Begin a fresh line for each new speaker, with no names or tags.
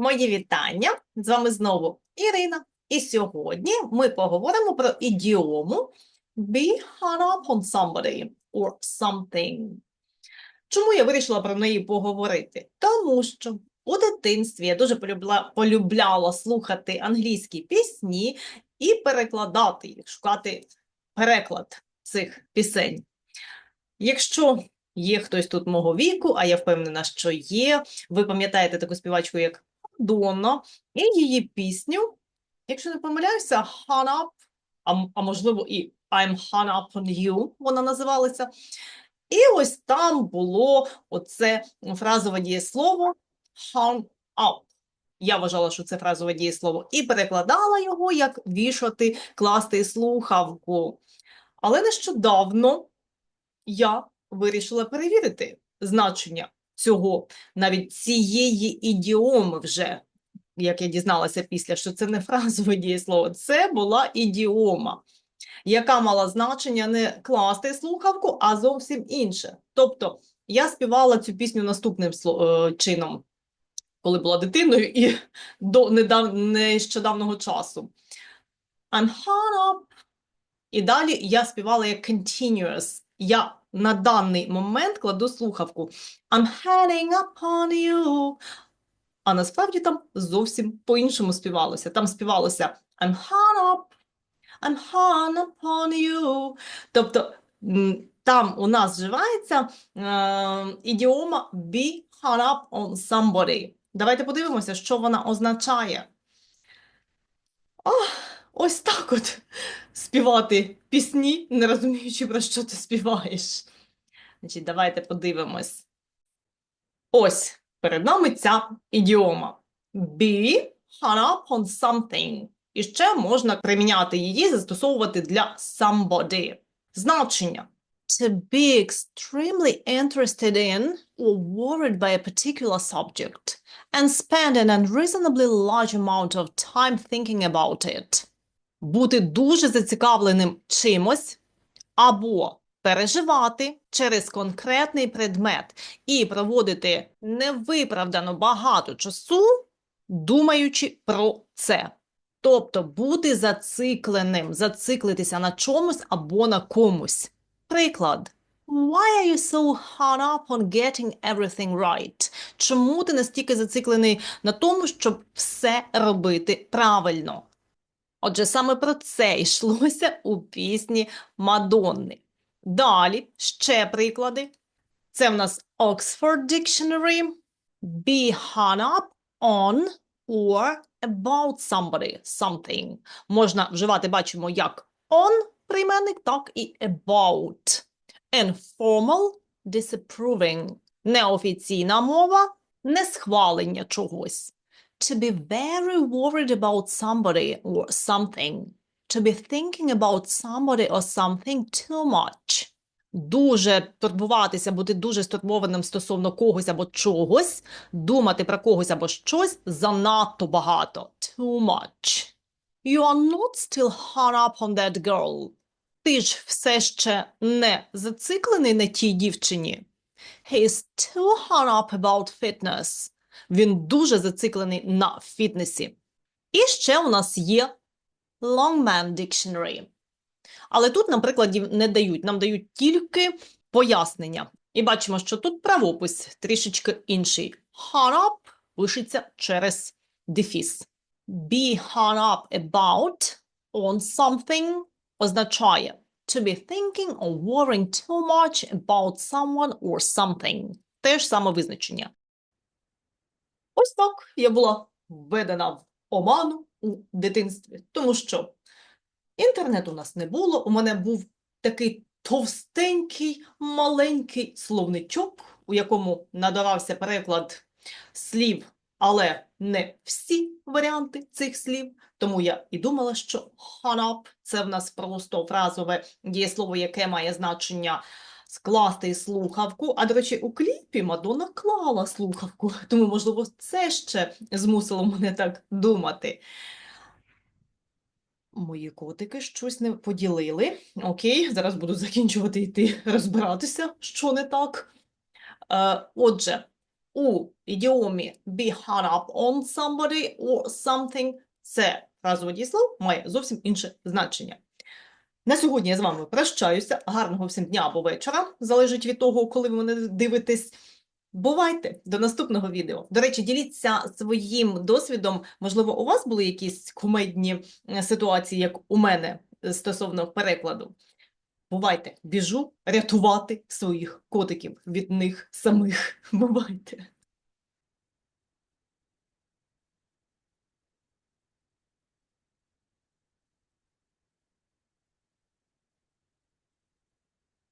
Мої вітання! З вами знову Ірина. І сьогодні ми поговоримо про ідіому be hung up on somebody or something. Чому я вирішила про неї поговорити? Тому що у дитинстві я дуже полюбла, полюбляла слухати англійські пісні і перекладати їх, шукати переклад цих пісень. Якщо є хтось тут мого віку, а я впевнена, що є, ви пам'ятаєте таку співачку, як Донна, і її пісню, якщо не помиляюся, Hung Up, а, а можливо і I'm Hung Up on You, вона називалася. І ось там було оце фразове дієслово hung up. Я вважала, що це фразове дієслово, і перекладала його як вішати, класти слухавку. Але нещодавно я вирішила перевірити значення цього, навіть цієї ідіоми вже, як я дізналася після, що це не фразове дієслово, це була ідіома, яка мала значення не класти слухавку, а зовсім інше. Тобто я співала цю пісню наступним е, чином, коли була дитиною і до недав... нещодавнього часу. I'm hung up. І далі я співала як continuous. Я на даний момент кладу слухавку. I'm heading up on you. А насправді там зовсім по-іншому співалося. Там співалося I'm hung up, I'm hung up on you. Тобто там у нас вживається е, ідіома be hung up on somebody. Давайте подивимося, що вона означає. Ох, ось так от співати пісні, не розуміючи, про що ти співаєш. Значить, давайте подивимось. Ось перед нами ця ідіома. Be hung up on something. І ще можна приміняти її, застосовувати для somebody. Значення. To be extremely interested in or worried by a particular subject and spend an unreasonably large amount of time thinking about it. Бути дуже зацікавленим чимось або переживати через конкретний предмет і проводити невиправдано багато часу, думаючи про це. Тобто бути зацикленим, зациклитися на чомусь або на комусь. Приклад. Why are you so hung up on getting everything right? Чому ти настільки зациклений на тому, щоб все робити правильно? Отже, саме про це йшлося у пісні Мадонни. Далі ще приклади. Це в нас Oxford Dictionary. Be hung up on or about somebody, something. Можна вживати, бачимо, як on прийменник, так і about. Informal disapproving. Неофіційна мова несхвалення чогось. To be very worried about somebody or something. To be thinking about somebody or something too much. Дуже турбуватися, бути дуже стурбованим стосовно когось або чогось, думати про когось або щось занадто багато. Too much. You are not still hung up on that girl. Ти ж все ще не зациклений на тій дівчині. He is too hung up about fitness. Він дуже зациклений на фітнесі. І ще у нас є Longman Dictionary. Але тут нам прикладів не дають, нам дають тільки пояснення. І бачимо, що тут правопис трішечки інший. Hung up пишеться через дефіс. Be hung up about on something означає to be thinking or worrying too much about someone or something. Те ж саме визначення. Ось так я була введена в оману у дитинстві, тому що інтернету у нас не було. У мене був такий товстенький, маленький словничок, у якому надавався переклад слів, але не всі варіанти цих слів. Тому я і думала, що up – це в нас просто фразове дієслово, яке має значення скласти слухавку. А, до речі, у кліпі Мадонна клала слухавку, тому, можливо, це ще змусило мене так думати. Мої котики щось не поділили. Окей, зараз буду закінчувати йти розбиратися, що не так. Е, отже, у ідіомі be hard up on somebody or something це фразове дієслово має зовсім інше значення. На сьогодні я з вами прощаюся. Гарного всім дня або вечора. Залежить від того, коли ви мене дивитесь. Бувайте до наступного відео. До речі, діліться своїм досвідом. Можливо, у вас були якісь кумедні е, ситуації, як у мене е, стосовно перекладу. Бувайте, біжу рятувати своїх котиків від них самих. Бувайте.